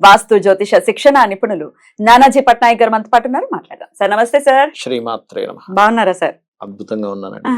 వాస్తు జ్యోతిష శిక్షణ నిపుణులు నానాజీ పట్నాయక్ గారు మనతో పాటు ఉన్నారు. మాట్లాడదాం. సార్ నమస్తే సార్. శ్రీమాత్రే బాగున్నారా సార్? అద్భుతంగా ఉన్నానండి.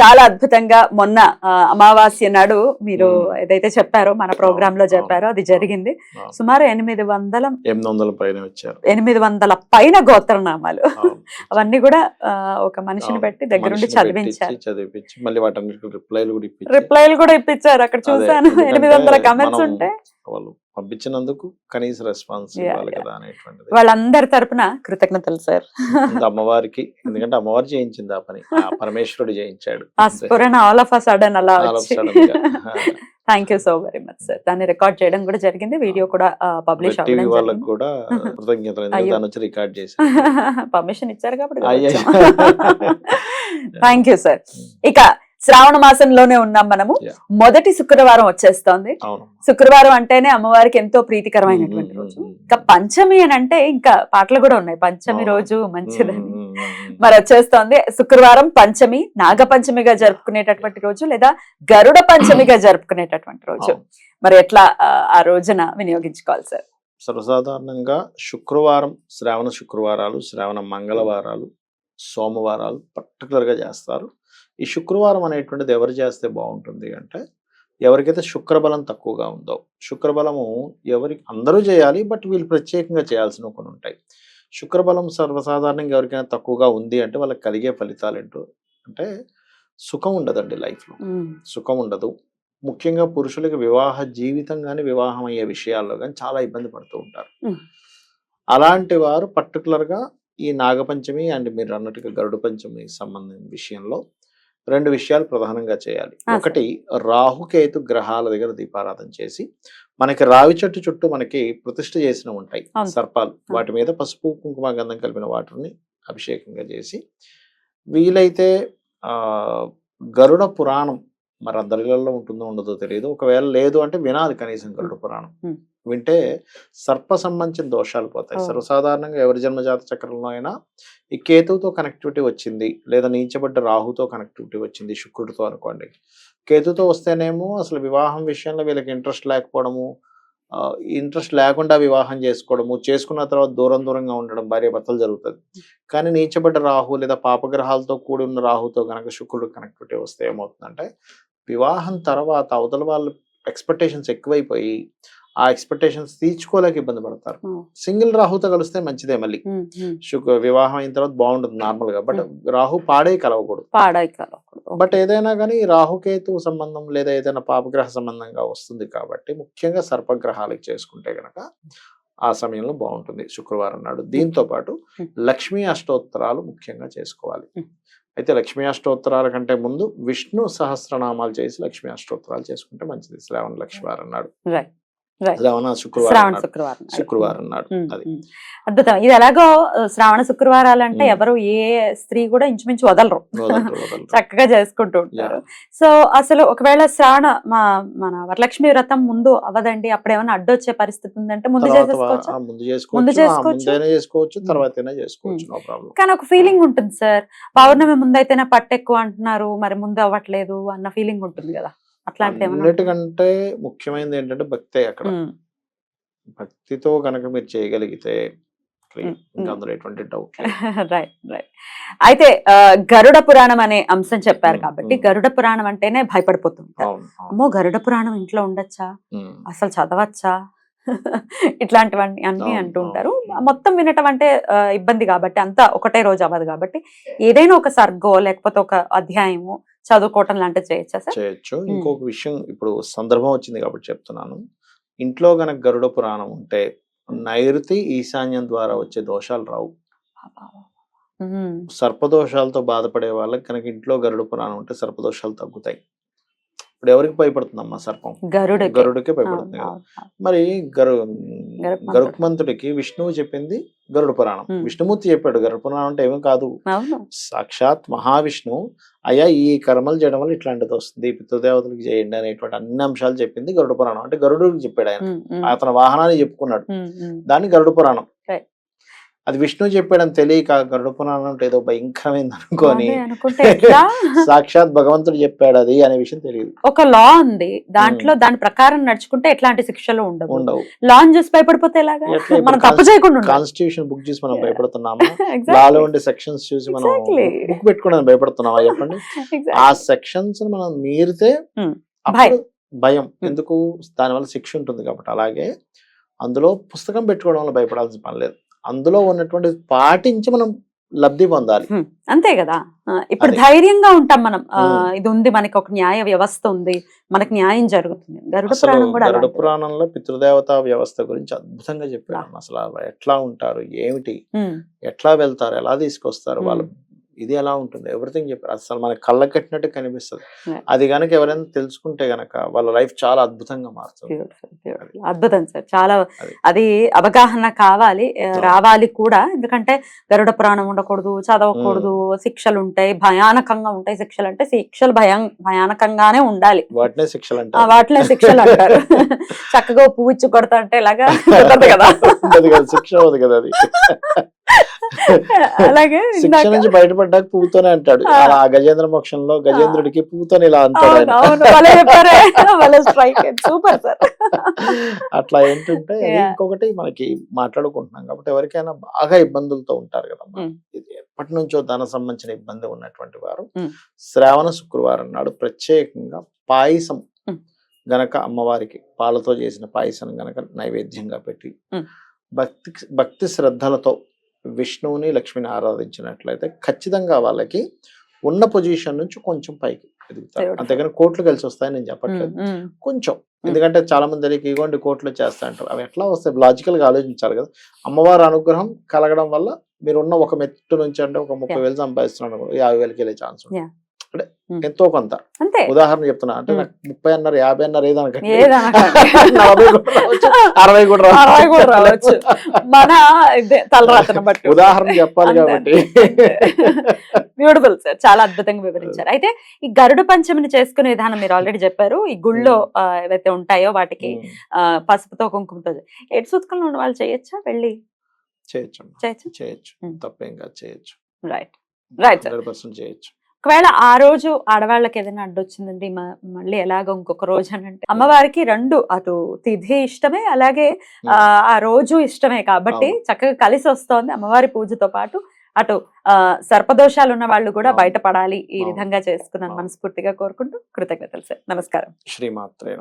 చాలా అద్భుతంగా మొన్న అమావాస్య నాడు మీరు. ఏదైతే చెప్పారో మన ప్రోగ్రామ్లో చెప్పారో అది జరిగింది. సుమారు ఎనిమిది వందల ఎనిమిది వందల పైన వచ్చారు. ఎనిమిది వందల పైన గోత్రనామాలు. అవును. అవన్నీ కూడా ఒక మనిషిని. పెట్టి దగ్గరుండి చదివించారు. చదివించి మళ్ళీ వాటన్నిటికి రిప్లైలు కూడా రిప్లైలు కూడా ఇప్పించారు. అక్కడ చూసాను ఎనిమిది వందల కమెంట్స్ ఉంటే. పంపించినందుకు కనీస రెస్పాన్స్ ఇవ్వాలి. కదా అనేటువంటిది. వాళ్ళందరి తరపున కృతజ్ఞతలు సార్ అమ్మవారికి ఎందుకంటే అమ్మవారు చేయించింది ఆ పని. పరమేశ్వరుడు చేయించాడు ఆ స్ఫురణ ఆల్ ఆఫ్ సడన్ అలా. Thank you so very much sir దాన్ని రికార్డ్ చేయడం కూడా జరిగింది. వీడియో కూడా పబ్లిష్ అవ్వడం వాళ్ళకి కూడా కృతజ్ఞతలు. వచ్చి రికార్డ్ చేసి పర్మిషన్ ఇచ్చారు కాబట్టి. థ్యాంక్ యూ సార్ ఇక శ్రావణ మాసంలోనే ఉన్నాం మనము. మొదటి శుక్రవారం వచ్చేస్తోంది. శుక్రవారం అంటేనే అమ్మవారికి ఎంతో ప్రీతికరమైనటువంటి రోజు. ఇంకా పంచమి అని అంటే ఇంకా పాటలు కూడా ఉన్నాయి. పంచమి. రోజు మంచిదని. మరి వచ్చేస్తోంది. శుక్రవారం పంచమి నాగ పంచమిగా జరుపుకునేటటువంటి రోజు లేదా గరుడ పంచమిగా జరుపుకునేటటువంటి రోజు. మరి ఎట్లా ఆ, ఆ రోజున వినియోగించుకోవాలి సార్? సర్వసాధారణంగా శుక్రవారం శ్రావణ శుక్రవారాలు శ్రావణ మంగళవారాలు సోమవారాలు పర్టికులర్గా చేస్తారు. ఈ శుక్రవారం అనేటువంటిది ఎవరు చేస్తే బాగుంటుంది అంటే ఎవరికైతే శుక్రబలం తక్కువగా ఉందో శుక్రబలము ఎవరి అందరూ చేయాలి బట్ వీళ్ళు ప్రత్యేకంగా చేయాల్సిన కొన్ని ఉంటాయి. శుక్రబలం సర్వసాధారణంగా ఎవరికైనా తక్కువగా ఉంది అంటే వాళ్ళకి కలిగే ఫలితాలు ఏంటో అంటే సుఖం ఉండదండి లైఫ్లో. సుఖం ఉండదు. ముఖ్యంగా పురుషులకి వివాహ జీవితం కానీ వివాహం అయ్యే విషయాల్లో కానీ చాలా ఇబ్బంది పడుతూ ఉంటారు. అలాంటి వారు పర్టికులర్గా ఈ నాగపంచమి అండ్ మీరు అన్నట్టుగా గరుడ పంచమి సంబంధించిన విషయంలో రెండు విషయాలు ప్రధానంగా చేయాలి. ఒకటి రాహుకేతు గ్రహాల దగ్గర దీపారాధన చేసి మనకి రావి చెట్టు చుట్టూ మనకి ప్రతిష్ఠ చేసిన ఉంటాయి. సర్పాలు. వాటి మీద పసుపు కుంకుమ గంధం కలిపిన వాటిని అభిషేకంగా చేసి వీలైతే ఆ గరుడ పురాణం మరి అందరిలో ఉంటుందో ఉండదో తెలియదు. ఒకవేళ లేదు అంటే వినాలి కనీసం గరుడ పురాణం. వింటే సర్ప సంబంధించిన దోషాలు పోతాయి. సర్వసాధారణంగా ఎవరి జన్మజాత చక్రంలో అయినా ఈ కేతువుతో కనెక్టివిటీ వచ్చింది లేదా నీచబడ్డ రాహుతో కనెక్టివిటీ వచ్చింది శుక్రుడితో అనుకోండి. కేతుతో వస్తేనేమో అసలు వివాహం విషయంలో వీళ్ళకి ఇంట్రెస్ట్ లేకపోవడము ఇంట్రెస్ట్ లేకుండా వివాహం చేసుకోవడము చేసుకున్న తర్వాత దూరం దూరంగా ఉండడం భార్య భర్తలు జరుగుతుంది. కానీ నీచబడ్డ రాహు లేదా పాపగ్రహాలతో కూడి ఉన్న రాహుతో కనుక శుక్రుడు కనెక్టివిటీ వస్తే ఏమవుతుందంటే వివాహం తర్వాత అవతల వాళ్ళు ఎక్స్పెక్టేషన్స్ ఎక్కువైపోయి ఆ ఎక్స్పెక్టేషన్స్ తీర్చుకోలేక ఇబ్బంది పడతారు. సింగిల్ రాహుతో కలిస్తే మంచిదే మళ్ళీ. శుక్ర వివాహం అయిన తర్వాత బాగుంటుంది నార్మల్గా బట్ రాహు పాడే కలవకూడదు. పాడాయి బట్ ఏదైనా కానీ రాహుకేతు సంబంధం లేదా ఏదైనా పాపగ్రహ సంబంధంగా వస్తుంది కాబట్టి ముఖ్యంగా సర్పగ్రహాలకు చేసుకుంటే గనక ఆ సమయంలో బాగుంటుంది శుక్రవారం నాడు. దీంతో పాటు. లక్ష్మీ అష్టోత్తరాలు ముఖ్యంగా చేసుకోవాలి. అయితే లక్ష్మీ అష్టోత్తరాల కంటే ముందు విష్ణు సహస్రనామాలు చేసి లక్ష్మీ అష్టోత్తరాలు చేసుకుంటే మంచిది. శ్రావణ లక్ష్మీవారం నాడు. శ్రావణ శుక్రవారం శుక్రవారం. శుక్రవారం నాడు అది. అద్భుతం. ఇది ఎలాగో శ్రావణ శుక్రవారాలు అంటే. ఎవరు ఏ స్త్రీ కూడా ఇంచుమించు వదలరు. చక్కగా చేసుకుంటూ ఉంటారు. సో అసలు ఒకవేళ శ్రావణ మా మన వరలక్ష్మి వ్రతం ముందు అవదండి అప్పుడు ఏమైనా అడ్డొచ్చే పరిస్థితి ఉందంటే ముందు చేసేసుకోవచ్చు? ముందు చేసుకోవచ్చు. తర్వాత చేసుకోవచ్చు? కానీ ఒక ఫీలింగ్ ఉంటుంది సార్. పౌర్ణమి ముందైతేనే పట్టు ఎక్కువ అంటున్నారు మరి ముందు అవ్వట్లేదు అన్న ఫీలింగ్ ఉంటుంది కదా. అన్నిటికంటే ముఖ్యమైనది ఏంటంటే భక్తే అక్కడ. భక్తితో కనుక మీరు చేయగలిగితే అయితే గరుడ పురాణం అనే అంశం చెప్పారు కాబట్టి. గరుడ పురాణం అంటేనే భయపడిపోతుంటారు. అవును. అమ్మో గరుడ పురాణం ఇంట్లో ఉండొచ్చా. అసలు చదవచ్చా? ఇట్లాంటివన్నీ అన్ని అవును, అంటూ ఉంటారు అవును. మొత్తం వినటం అంటే ఇబ్బంది కాబట్టి అంతా ఒకటే రోజు అవ్వదు కాబట్టి ఏదైనా ఒక సర్గో లేకపోతే ఒక అధ్యాయము చదువుకోవటం లాంటివి చేయొచ్చా సార్? చేయొచ్చు. ఇంకొక విషయం ఇప్పుడు సందర్భం వచ్చింది కాబట్టి చెప్తున్నాను. ఇంట్లో గనక గరుడ పురాణం ఉంటే నైరుతి ఈశాన్యం ద్వారా వచ్చే దోషాలు రావు. సర్పదోషాలతో బాధపడే వాళ్ళకి కనుక ఇంట్లో గరుడ పురాణం ఉంటే సర్పదోషాలు తగ్గుతాయి. ఇప్పుడు ఎవరికి భయపడుతుందమ్మా సర్పం? గరుడు గరుడికే భయపడుతుంది కదా. మరి గరు. గరుత్మంతుడికి విష్ణువు చెప్పింది గరుడ పురాణం. విష్ణుమూర్తి చెప్పాడు గరుడ పురాణం అంటే ఏమీ కాదు. సాక్షాత్ మహావిష్ణువు అయ్యా ఈ కర్మలు చేయడం వల్ల ఇట్లాంటిది వస్తుంది పితృదేవతలకు చేయండి అనేటువంటి అన్ని అంశాలు చెప్పింది గరుడ పురాణం. అంటే గరుడుకి చెప్పాడు ఆయన. అతని వాహనాన్ని చెప్పుకున్నాడు. దాన్ని గరుడ పురాణం. అది విష్ణు చెప్పాడని తెలియక గరుడ పురాణం అంటే ఏదో భయంకరమైంది అనుకొని సాక్షాత్ భగవంతుడు చెప్పాడు అది అనే విషయం తెలియదు. ఒక లా ఉంది. దాంట్లో దాని ప్రకారం నడుచుకుంటే ఎట్లాంటి శిక్షలు ఉండవు. ఉండవు. లాన్ చూసి భయపడిపోతే ఎలాగా? మనం తప్పు చేయకుండా. కాన్స్టిట్యూషన్ బుక్ చేసి మనం. భయపడుతున్నామా. లాలో ఉండే సెక్షన్స్ చూసి మనం. బుక్ పెట్టుకోవడానికి భయపడుతున్నామా? చెప్పండి. ఆ సెక్షన్స్ మనం మీరితే భయం. ఎందుకు? దానివల్ల శిక్ష ఉంటుంది కాబట్టి. అలాగే అందులో పుస్తకం పెట్టుకోవడం వల్ల భయపడాల్సిన పని లేదు. అందులో ఉన్నటువంటి పాటించి మనం లబ్ధి పొందాలి. అంతే కదా ఇప్పుడు. ధైర్యంగా ఉంటాం మనం. ఇది ఉంది మనకి ఒక న్యాయ వ్యవస్థ ఉంది మనకి న్యాయం జరుగుతుంది గరుడ పురాణం కూడా గరుడ. పురాణంలో పితృదేవతా వ్యవస్థ గురించి అద్భుతంగా చెప్పాడు. అసలు ఎట్లా ఉంటారు ఏమిటి. ఎట్లా వెళ్తారు ఎలా తీసుకొస్తారు. వాళ్ళు ఇది ఎలా ఉంటుంది? ఎవ్రీథింగ్ చెప్పారు అసలు మన కళ్ళకి కట్టినట్టు కనిపిస్తుంది. అది కనుక ఎవరైనా తెలుసుకుంటే గనక వాళ్ళ లైఫ్ చాలా అద్భుతంగా మారుతుంది. అద్భుతం సార్. చాలా అది. అవగాహన కావాలి. రావాలి కూడా. ఎందుకంటే గరుడ పురాణం ఉండకూడదు చదవకూడదు శిక్షలు ఉంటాయి భయానకంగా ఉంటాయి. శిక్షలు అంటే శిక్షలు భయం భయానకంగానే ఉండాలి. వాటినే శిక్షలు ఆ, అంటారు వాటిలో శిక్షలు అంటారు చక్కగా పువ్వు ఇచ్చి కొడతా అంటే ఇలాగా కదా. శిక్ష కదా అది. అలాగే శిక్ష నుంచి బయటపడ్డాక పువ్వుతోనే అంటాడు ఆ. అలా గజేంద్ర మోక్షంలో గజేంద్రుడికి పువ్వుతోనే ఇలా అంటాడు సూపర్ సార్ అట్లా ఏంటంటే. ఇంకొకటి మనకి మాట్లాడుకుంటున్నాం కాబట్టి ఎవరికైనా బాగా ఇబ్బందులతో ఉంటారు కదా Mm. ఇది ఎప్పటి నుంచో ధన సంబంధించిన ఇబ్బంది ఉన్నటువంటి వారు Mm. శ్రావణ శుక్రవారం నాడు ప్రత్యేకంగా పాయసం Mm. గనక అమ్మవారికి పాలతో చేసిన పాయసం గనక నైవేద్యంగా పెట్టి. భక్తి భక్తి శ్రద్ధలతో విష్ణువుని లక్ష్మిని ఆరాధించినట్లయితే ఖచ్చితంగా వాళ్ళకి ఉన్న పొజిషన్ నుంచి కొంచెం పైకి ఎదుగుతారు. అంతేగాని కోట్లు కలిసి వస్తాయని నేను చెప్పట్లేదు. కొంచెం ఎందుకంటే చాలా మంది తెలియక ఇగోండి కోట్లు చేస్తా అంటారు అవి ఎట్లా వస్తాయి లాజికల్గా ఆలోచించాలి కదా అమ్మవారి అనుగ్రహం కలగడం వల్ల మీరు ఉన్న ఒక మెట్టు నుంచి అంటే ఒక ముప్పై. వేలు సంపాదిస్తున్నాడు అనుకో, యాభై వేలకి వెళ్ళే ఛాన్స్ Yeah. అంటే. ఎంతో కొంత. అంతే. ఉదాహరణ చెప్తున్నా. అంటే. నాకు ముప్పై అన్నారు యాభై అన్నారు ఏదనకండి. అరవై కూడా అరవై కూడా రావచ్చు. మన ఇదే తలరాతను బట్టి. ఉదాహరణ చెప్పాలి కాబట్టి. బ్యూటిఫుల్ సార్ చాలా అద్భుతంగా వివరించారు. అయితే ఈ గరుడ పంచమిని చేసుకునే విధానం మీరు ఆల్రెడీ చెప్పారు. ఈ గుళ్ళో ఏవైతే ఉంటాయో వాటికి పసుపుతో కుంకుమతో ఎటు సూతకంలో ఉన్న వాళ్ళు చేయొచ్చా? వెళ్ళి చేయొచ్చు. చేయొచ్చు. చేయొచ్చు. తప్పేం కాదు చేయొచ్చు. Right sir. హండ్రెడ్ పర్సెంట్ చేయొచ్చు. ఒకవేళ ఆ రోజు ఆడవాళ్ళకి ఏదైనా అడ్డొచ్చిందండి మళ్ళీ ఎలాగో ఇంకొక రోజు అని అంటే అమ్మవారికి రెండు అటు తిథి ఇష్టమే అలాగే ఆ, ఆ రోజు ఇష్టమే కాబట్టి. చక్కగా కలిసి వస్తోంది అమ్మవారి పూజతో పాటు అటు ఆ, సర్పదోషాలు ఉన్న వాళ్ళు కూడా. బయటపడాలి ఈ. విధంగా చేసుకున్నాను. మనస్ఫూర్తిగా కోరుకుంటూ కృతజ్ఞతలు సార్ నమస్కారం శ్రీమాత్రే